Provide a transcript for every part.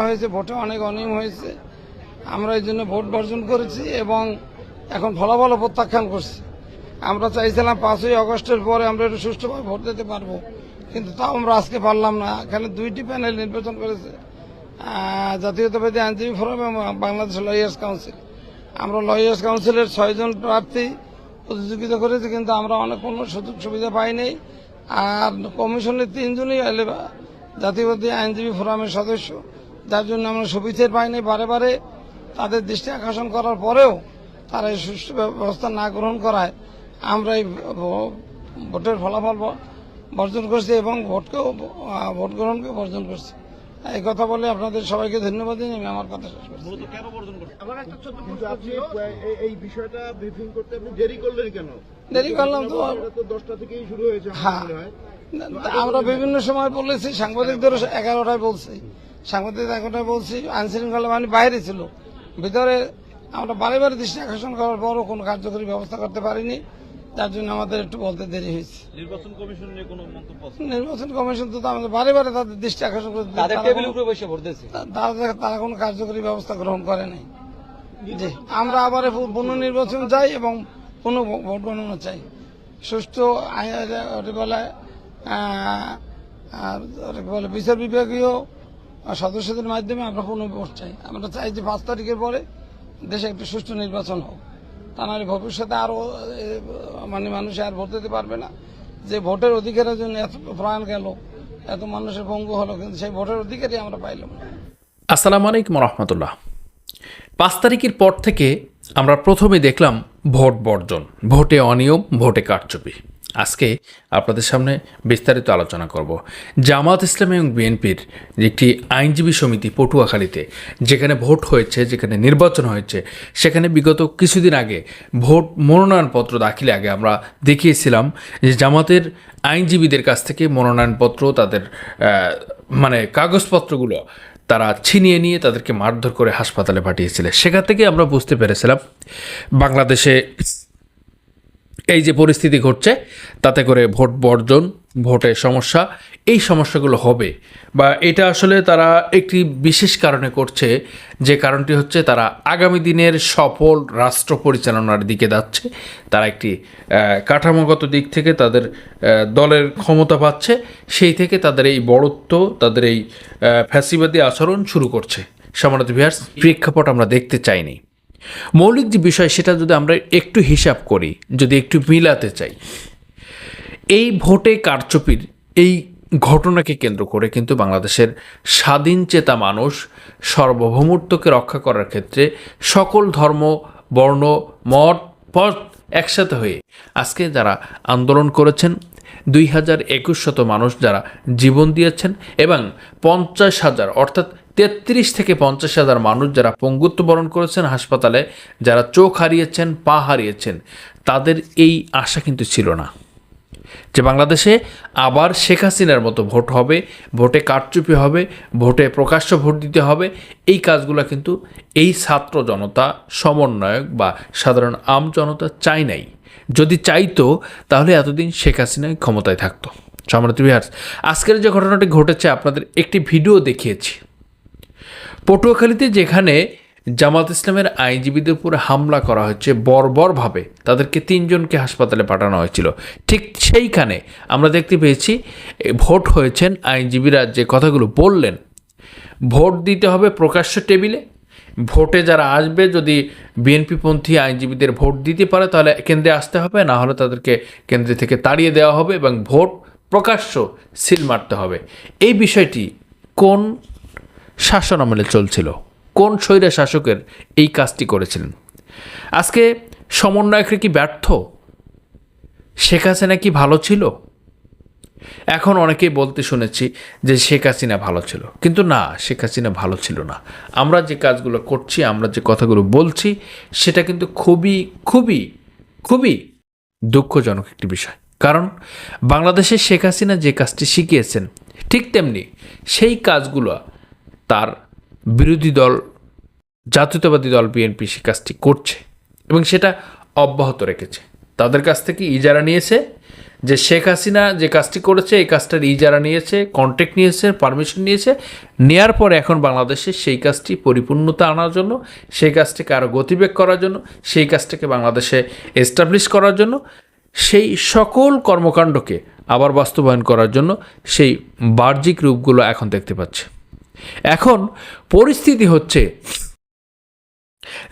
হয়েছে, ভোটে অনেক অনিয়ম হয়েছে। আমরা এই জন্য ভোট বর্জন করেছি এবং এখন ফলাফলও প্রত্যাখ্যান করছি। আমরা চাইছিলাম পাঁচই আগস্টের পরে আমরা একটু সুষ্ঠুভাবে ভোট দিতে পারব, কিন্তু তাও আমরা আজকে পারলাম না। এখানে দুইটি প্যানেল নির্বাচন করেছে জাতীয়তাবাদী আইনজীবী ফোরাম এবং বাংলাদেশ লয়ার্স কাউন্সিল আমরা লয়ার্স কাউন্সিলের ছয়জন প্রার্থী প্রতিযোগিতা করেছি, কিন্তু আমরা অনেক কোনো সুযোগ সুবিধা পাইনি। আর কমিশনের তিনজনই জাতীয়বাদী আইনজীবী ফোরামের সদস্য। যার জন্য আমরা সুবিধের পাইনি বারে বারে। তাদের দৃষ্টি আকর্ষণ করার পরেও তারা এই সুষ্ঠু ব্যবস্থা না গ্রহণ করায় আমরা এই ভোটের ফলাফল বর্জন করছি এবং ভোটকেও ভোট গ্রহণকে বর্জন করছি। এই কথা বলে আপনাদের সবাইকে ধন্যবাদ জানিয়ে আমি আমার কথা শেষ করছি। এই- এই বিষয়টা ব্রিফিং করতে আপনি দেরি করলেন কেন? দেরি করলাম তো দশটা থেকেই শুরু হয়েছে হ্যাঁ। আমরা বিভিন্ন সময় বলেছি সাংবাদিকদের এগারোটায় বলছি। সাংবাদিক এগারোটায় বলছি আইন শৃঙ্খলা বাহিনী বাইরে ছিল। ভিতরে আমরা বারে বারে দৃষ্টি আকর্ষণ করার পরও কোনো কার্যকরী ব্যবস্থা করতে পারিনি। যার জন্য আমাদের একটু বলতে দেরি হয়েছে। নির্বাচন কমিশন নিয়ে কোনো মন্তব্য নির্বাচন কমিশন তো আমাদের বারে বারে তাদের দৃষ্টি আকর্ষণ করে তারা টেবিল কোনো- উপরে বসে ভোট দিয়েছে। তারা তারা কোনো কার্যকরী ব্যবস্থা গ্রহণ করে নাই। জি আমরা আবার পুনর্নির্বাচন চাই এবং পুনঃ ভোট গণনা চাই। সুষ্ঠু বলে ওটাকে বলে বিচার বিভাগীয় সদস্যদের মাধ্যমে আমরা পুনঃ ভোট চাই। আমরা চাই যে পাঁচ তারিখের পরে দেশে একটি সুষ্ঠু নির্বাচন হোক। তা নাহলে ভবিষ্যতে আরও মানে মানুষ আর ভোট দিতে পারবে না। যে ভোটের অধিকারের জন্য এত প্রাণ গেল, এত মানুষের পঙ্গু হলো, কিন্তু সেই ভোটের অধিকারই আমরা পাইলাম না। আসসালামু আলাইকুম রহমতুল্লাহ পাঁচ তারিখের পর থেকে আমরা প্রথমে দেখলাম ভোট বর্জন, ভোটে অনিয়ম, ভোটে কারচুপি। আজকে আপনাদের সামনে বিস্তারিত আলোচনা করব। জামাত ইসলাম এবং বিএনপির একটি আইনজীবী সমিতি পটুয়াখালীতে, যেখানে ভোট হয়েছে, যেখানে নির্বাচন হয়েছে, সেখানে বিগত কিছুদিন আগে ভোট মনোনয়নপত্র দাখিলে আগে আমরা দেখিয়েছিলাম যে জামাতের আইনজীবীদের কাছ থেকে মনোনয়নপত্র তাদের মানে কাগজপত্রগুলো তারা ছিনিয়ে নিয়ে তাদেরকে মারধর করে হাসপাতালে পাঠিয়েছিল। সেখান থেকে আমরা বুঝতে পেরেছিলাম বাংলাদেশে এই যে পরিস্থিতি ঘটছে, তাতে করে ভোট বর্জন, ভোটে সমস্যা, এই সমস্যাগুলো হবে। বা এটা আসলে তারা একটি বিশেষ কারণে করছে, যে কারণটি হচ্ছে তারা আগামী দিনের সফল রাষ্ট্র পরিচালনার দিকে যাচ্ছে। তারা একটি কাঠামোগত দিক থেকে তাদের দলের ক্ষমতা পাচ্ছে, সেই থেকে তাদের এই বড়ত্ব, তাদের এই ফ্যাসিবাদী আচরণ শুরু করছে। সমানত বিহার প্রেক্ষাপট আমরা দেখতে চাইনি। মৌলিক যে বিষয়, সেটা যদি আমরা একটু হিসাব করি, যদি একটু মিলাতে চাই, এই ভোটে কারচুপির এই ঘটনাকে কেন্দ্র করে কিন্তু বাংলাদেশের স্বাধীন চেতা মানুষ সর্বভৌমত্বকে রক্ষা করার ক্ষেত্রে সকল ধর্ম, বর্ণ, মত একসাথে হয়ে আজকে যারা আন্দোলন করেছেন, দুই হাজার একুশ শত মানুষ যারা জীবন দিয়েছেন এবং পঞ্চাশ হাজার, অর্থাৎ তেত্রিশ থেকে পঞ্চাশ হাজার মানুষ যারা পঙ্গুত্ব বরণ করেছেন হাসপাতালে, যারা চোখ হারিয়েছেন, পা হারিয়েছেন, তাদের এই আশা কিন্তু ছিল না। যে বাংলাদেশে আবার শেখ হাসিনার মতো ভোট হবে, ভোটে কারচুপি হবে, ভোটে প্রকাশ্য ভোট দিতে হবে, এই কাজগুলো কিন্তু এই ছাত্র জনতা, সমন্বয়ক বা সাধারণ আম জনতা চাই নাই। যদি চাইতো, তাহলে এতদিন শেখ হাসিনাই ক্ষমতায় থাকতো। সম্রাট বিহার আজকের যে ঘটনাটি ঘটেছে, আপনাদের একটি ভিডিও দেখিয়েছি। পটুয়াখালীতে যেখানে জামাত ইসলামের আইনজীবীদের উপরে হামলা করা হচ্ছে বর্বরভাবে। তাদেরকে তিনজনকে হাসপাতালে পাঠানো হয়েছিল। ঠিক সেইখানে আমরা দেখতে পেয়েছি ভোট হয়েছেন আইনজীবীরা যে কথাগুলো বললেন। ভোট দিতে হবে প্রকাশ্য টেবিলে। ভোটে যারা আসবে, যদি বিএনপিপন্থী আইনজীবীদের ভোট দিতে পারে, তাহলে কেন্দ্রে আসতে হবে, না হলে তাদেরকে কেন্দ্রে থেকে তাড়িয়ে দেওয়া হবে এবং ভোট প্রকাশ্য সিল মারতে হবে। এই বিষয়টি কোন শাসন আমলে চলছিল? কোন স্বৈরা শাসকের এই কাজটি করেছিলেন? আজকে সমন্বয়করা কি ব্যর্থ? শেখ হাসিনা কি ভালো ছিল? এখন অনেকেই বলতে শুনেছি যে শেখ হাসিনা ভালো ছিল। কিন্তু না, শেখ হাসিনা ভালো ছিল না। আমরা যে কাজগুলো করছি, আমরা যে কথাগুলো বলছি, সেটা কিন্তু খুবই খুবই খুবই দুঃখজনক একটি বিষয়। কারণ বাংলাদেশে শেখ হাসিনা যে কাজটি শিখিয়েছেন, ঠিক তেমনি সেই কাজগুলো তার বিরোধী দল, জাতীয়তাবাদী দল বিএনপি সে কাজটি করছে এবং সেটা অব্যাহত রেখেছে। তাদের কাছ থেকে ইজারা নিয়েছে যে শেখ হাসিনা যে কাজটি করেছে, এই কাজটার ইজারা নিয়েছে কন্ট্যাক্ট নিয়েছে পারমিশন নিয়েছে। নেয়ার পরে এখন বাংলাদেশে সেই কাজটি পরিপূর্ণতা আনার জন্য, সেই কাজটিকে আরও গতিবেগ করার জন্য, সেই কাজটাকে বাংলাদেশে এস্টাবলিশ করার জন্য, সেই সকল কর্মকাণ্ডকে আবার বাস্তবায়ন করার জন্য সেই বাহ্যিক রূপগুলো এখন দেখতে পাচ্ছে। এখন পরিস্থিতি হচ্ছে,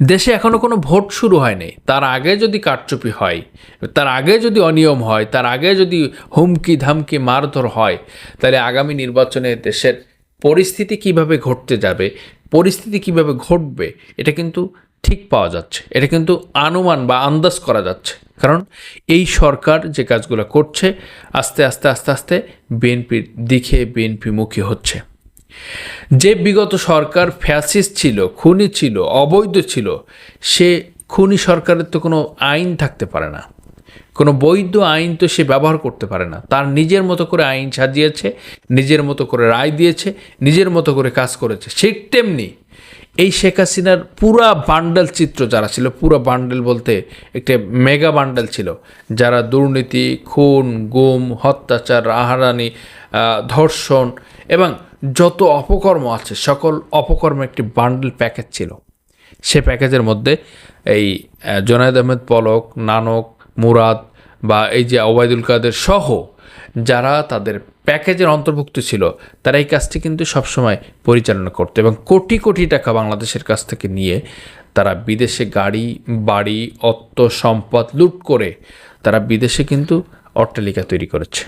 দেশে এখনও কোনো ভোট শুরু হয়নি। তার আগে যদি কারচুপি হয়, তার আগে যদি অনিয়ম হয়, তার আগে যদি হুমকি ধামকি মারধর হয়, তাহলে আগামী নির্বাচনে দেশের পরিস্থিতি কীভাবে ঘটতে যাবে, পরিস্থিতি কীভাবে ঘটবে, এটা কিন্তু ঠিক পাওয়া যাচ্ছে। এটা কিন্তু আনুমান বা আন্দাজ করা যাচ্ছে। কারণ এই সরকার যে কাজগুলো করছে, আস্তে আস্তে আস্তে আস্তে, বিএনপির দিকে বিএনপিমুখী হচ্ছে। যে বিগত সরকার ফ্যাসিস ছিল, খুনি ছিল, অবৈধ ছিল, সে খুনি সরকারের তো কোনো আইন থাকতে পারে না। কোনো বৈধ আইন তো সে ব্যবহার করতে পারে না। তার নিজের মতো করে আইন সাজিয়েছে, নিজের মতো করে রায় দিয়েছে, নিজের মতো করে কাজ করেছে। ঠিক তেমনি এই শেখ হাসিনার পুরা বান্ডেল চিত্র যারা ছিল, পুরো বান্ডেল বলতে একটা মেগা বান্ডেল ছিল, যারা দুর্নীতি, খুন, গুম, হত্যাচার আহারানি ধর্ষণ এবং যত অপকর্ম আছে, সকল অপকর্ম একটি বান্ডেল প্যাকেজ ছিল। সে প্যাকেজের মধ্যে এই জোনায়েদ আহমেদ পলক, নানক, মুরাদ বা এই যে ওবায়দুল কাদের সহ যারা তাদের প্যাকেজের অন্তর্ভুক্ত ছিল, তারা এই কাজটি কিন্তু সবসময় পরিচালনা করতো এবং কোটি কোটি টাকা বাংলাদেশের কাছ থেকে নিয়ে তারা বিদেশে গাড়ি, বাড়ি অত্ত সম্পদ লুট করে তারা বিদেশে কিন্তু অট্টালিকা তৈরি করেছে।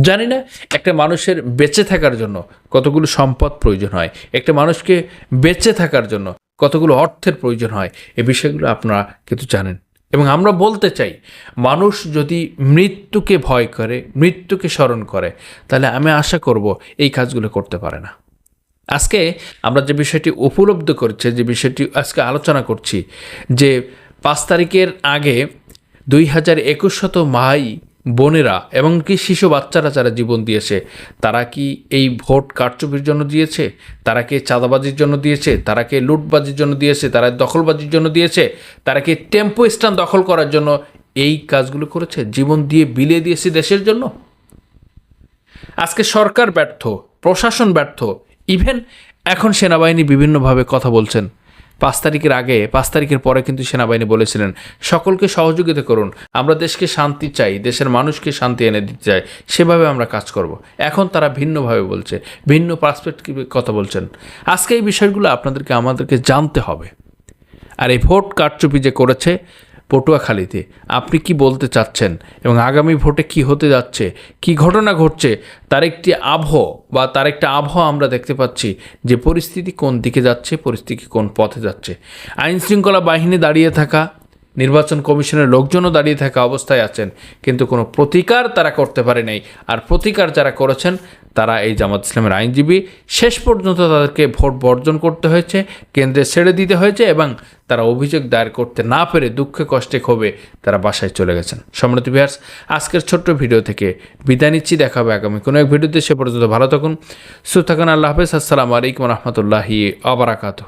জানি না, একটা মানুষের বেঁচে থাকার জন্য কতগুলো সম্পদ প্রয়োজন হয়, একটা মানুষকে বেঁচে থাকার জন্য কতগুলো অর্থের প্রয়োজন হয়, এ বিষয়গুলো আপনারা কিন্তু জানেন। এবং আমরা বলতে চাই, মানুষ যদি মৃত্যুকে ভয় করে, মৃত্যুকে স্মরণ করে, তাহলে আমি আশা করব এই কাজগুলো করতে পারে না। আজকে আমরা যে বিষয়টি উপলব্ধ করছি, যে বিষয়টি আজকে আলোচনা করছি, যে পাঁচ তারিখের আগে দুই হাজার একুশ শত মাই বোনেরা এবং কি শিশু বাচ্চারা যারা জীবন দিয়েছে, তারা কি এই ভোট কারচুপির জন্য দিয়েছে? তারা কি চাঁদাবাজির জন্য দিয়েছে? তারা কি লুটবাজির জন্য দিয়েছে? তারা দখলবাজির জন্য দিয়েছে? তারা কি টেম্পো স্ট্যান্ড দখল করার জন্য এই কাজগুলো করেছে? জীবন দিয়ে বিলিয়ে দিয়েছে দেশের জন্য? আজকে সরকার ব্যর্থ, প্রশাসন ব্যর্থ ইভেন এখন সেনাবাহিনী বিভিন্নভাবে কথা বলছেন। পাঁচ তারিখের আগে, পাঁচ তারিখের পরে কিন্তু সেনাবাহিনী বলেছিলেন, সকলকে সহযোগিতা করুন। আমরা দেশকে শান্তি চাই, দেশের মানুষকে শান্তি এনে দিতে চাই। সেভাবে আমরা কাজ করব। এখন তারা ভিন্নভাবে বলছে, ভিন্ন পার্সপেক্টিভে কথা বলছেন। আজকে এই বিষয়গুলো আপনাদেরকে, আমাদেরকে জানতে হবে। আর এই ভোট কারচুপি যে করেছে পটুয়াখালীতে। আপনি কি বলতে চাচ্ছেন? এবং আগামী ভোটে কি হতে যাচ্ছে? কি ঘটনা ঘটছে? তার একটি আবহ বা তার একটা আবহ আমরা দেখতে পাচ্ছি যে পরিস্থিতি কোন দিকে যাচ্ছে, পরিস্থিতি কোন পথে যাচ্ছে। আইনশৃঙ্খলা বাহিনী দাঁড়িয়ে থাকা নির্বাচন কমিশনের লোকজনও দাঁড়িয়ে থাকা অবস্থায় আছেন, কিন্তু কোনো প্রতিকার তারা করতে পারে নাই। আর প্রতিকার যারা করেছেন, তারা এই জামাত ইসলামের আইনজীবী। শেষ পর্যন্ত তাদেরকে ভোট বর্জন করতে হয়েছে, কেন্দ্রে ছেড়ে দিতে হয়েছে এবং তারা অভিযোগ দায়ের করতে না পেরে দুঃখে কষ্টে ক্ষোভে তারা বাসায় চলে গেছেন। সম্রাট বিহার্স আজকের ছোট্ট ভিডিও থেকে বিদায় নিচ্ছি। দেখা হবে আগামী কোনো এক ভিডিওতে। সে পর্যন্ত ভালো থাকুন, সুস্থ থাকুন। আল্লাহ হাফেজ। আসসালামু আলাইকুম রহমতুল্লাহি আবরাকাতু